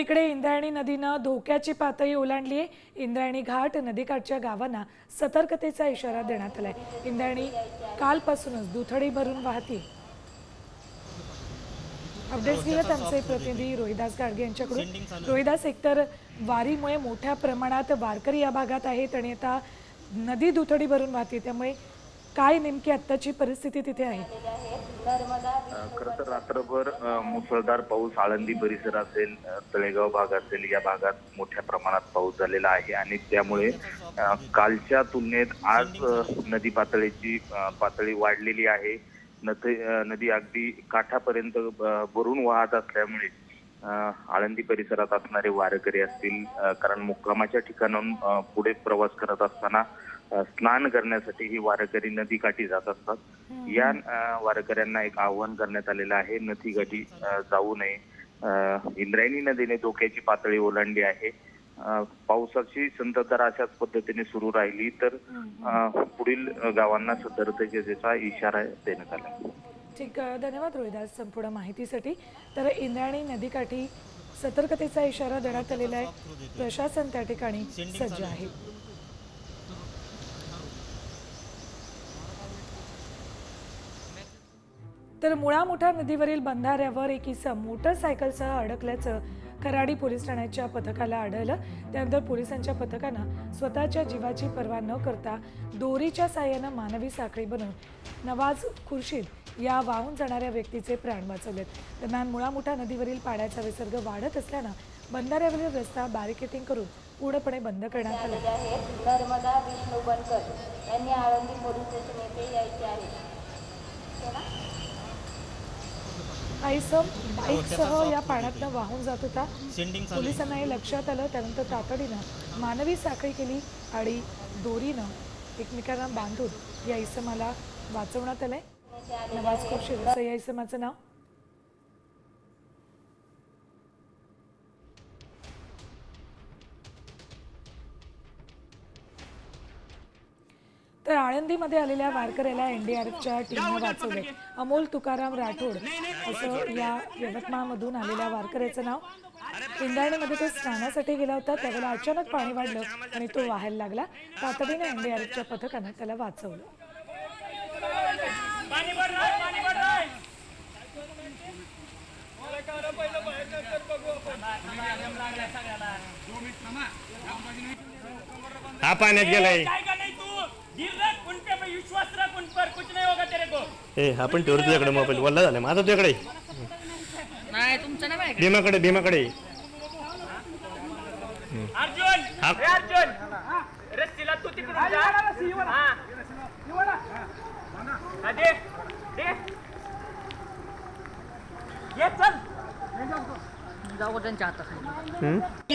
इकडे इंद्रायणी नदीनं धोक्याची पातळी ओलांडली आहे. इंद्रायणी घाट नदीकाठच्या गावांना सतर्कतेचा इशारा देण्यात आलाय. इंद्रायणी कालपासूनच दुथडी भरून वाहती. अपडेट्स घेऊयात आमचे प्रतिनिधी रोहिदास गाडगे यांच्याकडून. रोहिदास एकतर वारीमुळे मोठ्या प्रमाणात वारकरी या भागात आहेत आणि आता नदी दुथडी भरून वाहते. त्यामुळे काय नेमकी आत्ताची परिस्थिती तिथे आहे? खरं तर रात्रभर अ, मुसळधार पाऊस आळंदी परिसर असेल अ, तळेगाव भाग असेल या भागात मोठ्या प्रमाणात पाऊस झालेला आहे आणि त्यामुळे अ, कालच्या तुलनेत आज अ, नदी पातळीची अ, पातळी वाढलेली आहे. नदी नदी अगदी काठापर्यंत अ, भरून वाहत असल्यामुळे अ, आळंदी परिसरात असणारे वारकरी असतील अ, कारण मुक्कामाच्या ठिकाणाहून अ, पुढे प्रवास करत असताना स्नान करण्यासाठी ही वारकरी नदीकाठी जात असतात. या वारकऱ्यांना एक आव्हान करण्यात आलेलं आहे नदीकाठी जाऊ नये. इंद्रायणी नदीने धोक्याची पातळी ओलांडली आहे. पावसाची संततधार अशाच पद्धतीने सुरू राहिली तर पुढील गावांना सतर्कतेचा इशारा देण्यात आला. ठीक धन्यवाद रोहिदास संपूर्ण माहितीसाठी. तर इंद्रायणी नदीकाठी सतर्कतेचा इशारा देण्यात आलेला आहे. प्रशासन त्या ठिकाणी सज्ज आहे. तर मुळामोठा नदीवरील बंधाऱ्यावर एक इसम मोटरसायकलसह अडकल्याचं खराडी पोलीस ठाण्याच्या पथकाला आढळलं. त्यानंतर पोलिसांच्या पथकानं स्वतःच्या जीवाची पर्वा न करता दोरीच्या साह्यानं मानवी साखळी बनवून नवाज खुर्शीद या वाहून जाणाऱ्या व्यक्तीचे प्राण वाचवलेत. दरम्यान मुळामोठा नदीवरील पाण्याचा विसर्ग वाढत असल्यानं बंधाऱ्यावरील रस्ता बॅरिकेटिंग करून पूर्णपणे बंद करण्यात आले. आहेत नर्मदा विष्णू बनकर यांनी आळंदी पोलीस स्टेशन येथे यायचे आहे. आईसम बाईकसह या पाण्यातनं वाहून जात होता. पोलिसांना हे लक्षात आलं त्यानंतर तातडीनं मानवी साखळी केली आणि दोरीनं एकमेकांना बांधून या इसमाला वाचवण्यात आलंय. नवाज खुर्शीद असं या इसमाचं नाव. तर आळंदीमध्ये आलेल्या वारकऱ्याला एनडीआरएफच्या टीमनं वाचवले. अमोल तुकाराम राठोड असं या यवतमाळमधून आलेल्या वारकऱ्याचं नाव. इंद्रायणीमध्ये तो स्नानासाठी गेला होता त्यावेळेला अचानक पाणी वाढलं आणि तो वाहायला लागला. तातडीने पथकानं त्याला वाचवलं. भर रहा है, पाणी भर रहा है. हा पाण्यात गेलाय. ए, आपण ठेवतो तुझ्याकडे मोबाईल वल्ला झाला. माझा तुझ्याकडे. नाही तुमचं भीमाकडे भीमाकडे. अर्जुन. हा. ए, अर्जुन. रस्सीला तू तिकडून जा. हा. हा, दे. दे. ये चल. जाऊ त्यांच्या हातात हम्म?